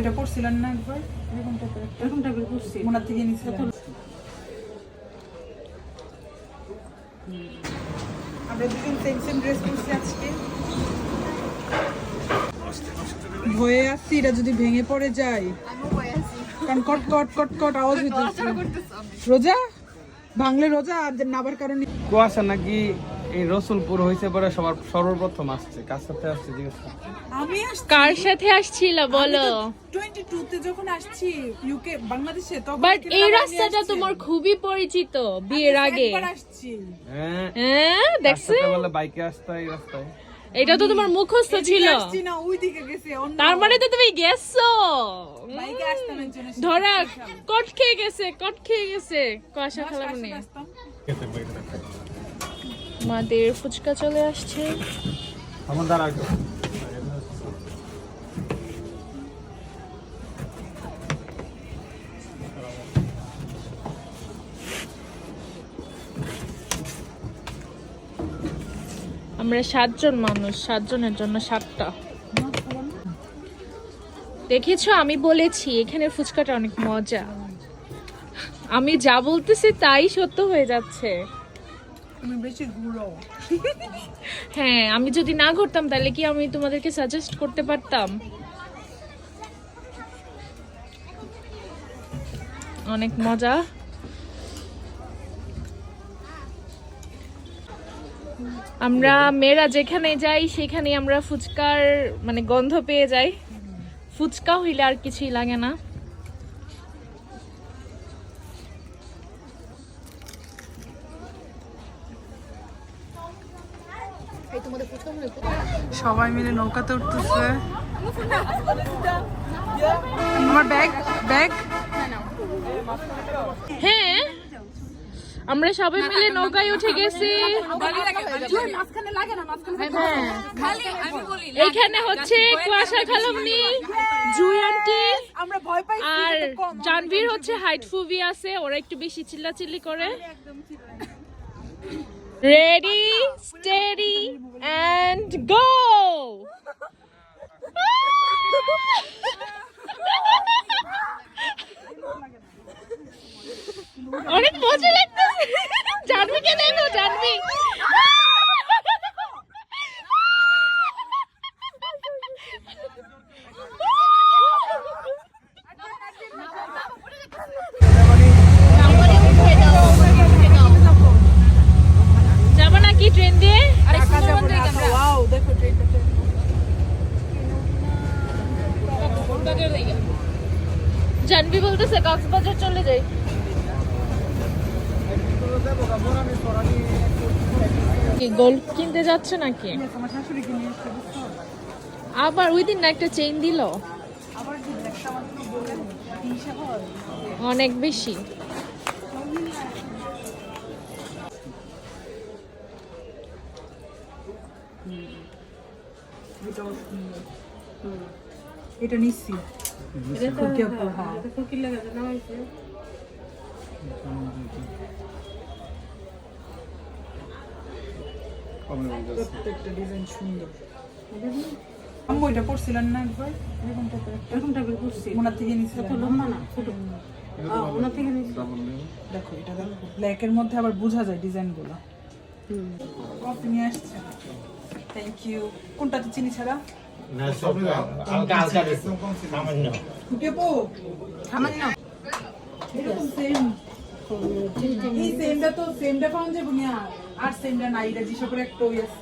এটা পড়ছিলেন না একবার? এরকম টাইপের এরকম টাইপের করছি ওনার থেকে নিয়েছিলেন আমরা দুজন সেম সেম ড্রেস পরছি আজকে। ভয়ে আসছি এটা যদি ভেঙে পড়ে যায়। কারণ কট কট কট কট আওয়াজ হইতেছে। রোজা? ভাঙলে রোজা আর নাবার কারণে কুয়াশা নাকি এই রসুলপুর হয়েছে পরে সবার সর্বপ্রথম আসছে কার সাথে আসছে জিজ্ঞেস আমি কার সাথে আসছিল বলো। টোয়েন্টি টু তে যখন আসছি ইউকে বাংলাদেশে তখন বাট এই রাস্তাটা তোমার খুবই পরিচিত বিয়ের আগে। একবার আসছি। হ্যাঁ। হ্যাঁ দেখছ? বলে বাইকে আসতে এই রাস্তায়? এটা তো তোমার মুখস্থ ছিল। না ওই দিকে গেছে তার মানে তো তুমি গেছো। বাইকে আসতাম এর জন্য ধরা কট খেয়ে গেছে কট খেয়ে গেছে। কুয়াশা খেলা। আমাদের ফুচকা চলে আসছে। আমার সাতজন মানুষ সাতজনের জন্য সাতটা। দেখেছ আমি বলেছি এখানে ফুচকাটা অনেক মজা। আমি যা বলতেছি তাই সত্য হয়ে যাচ্ছে। তুমি বেশি ঘুরো হ্যাঁ আমি যদি না ঘুরতাম, তাহলে কি আমি তোমাদেরকে সাজেস্ট করতে পারতাম? অনেক মজা। আমরা মেয়েরা যেখানে যাই সেখানে আমরা ফুচকার মানে গন্ধ পেয়ে যাই। ফুচকা হইলে আর কিছুই লাগে না। সবাই মিলে নৌকাতে উঠতেছে। আমার ব্যাগ ব্যাগ। হ্যাঁ আমরা সবাই মিলে নৌকায় উঠে গেছি। এখানে হচ্ছে কুয়াশা খালামনি জুই আন্টি আর জানভীর হচ্ছে হাইট ফুবি আছে, ওরা একটু বেশি চিল্লাচিল্লি করে। রেডি স্টেডি অ্যান্ড গো অনেক মজা লাগতেছে। জানবি কেন জানভি জানবি বলতেছে, কক্সবাজার চলে যাই। গোল্ড কিনতে যাচ্ছে নাকি? আবার ওই দিন না একটা চেইন দিল? অনেক বেশি। এটা নিচ্ছি। হ্যাঁ। প্রত্যেকটা ডিজাইন সুন্দর। আম্মু এটা পড়ছিলেন না একবার? এরকম টাইপের এরকম টাইপের করছি ওনার থেকে নিয়েছিলেন এত লম্বা না ছোট। ওনার থেকে নিয়েছি। দেখো এটা দেখো। ব্ল্যাকের মধ্যে আবার বোঝা যায় ডিজাইনগুলো। কফি নিয়ে আসছে। থ্যাংক ইউ কোনটাতে চিনি ছাড়া? আর সেমটা নাই এটা যেসব করে একটা ওই আছে।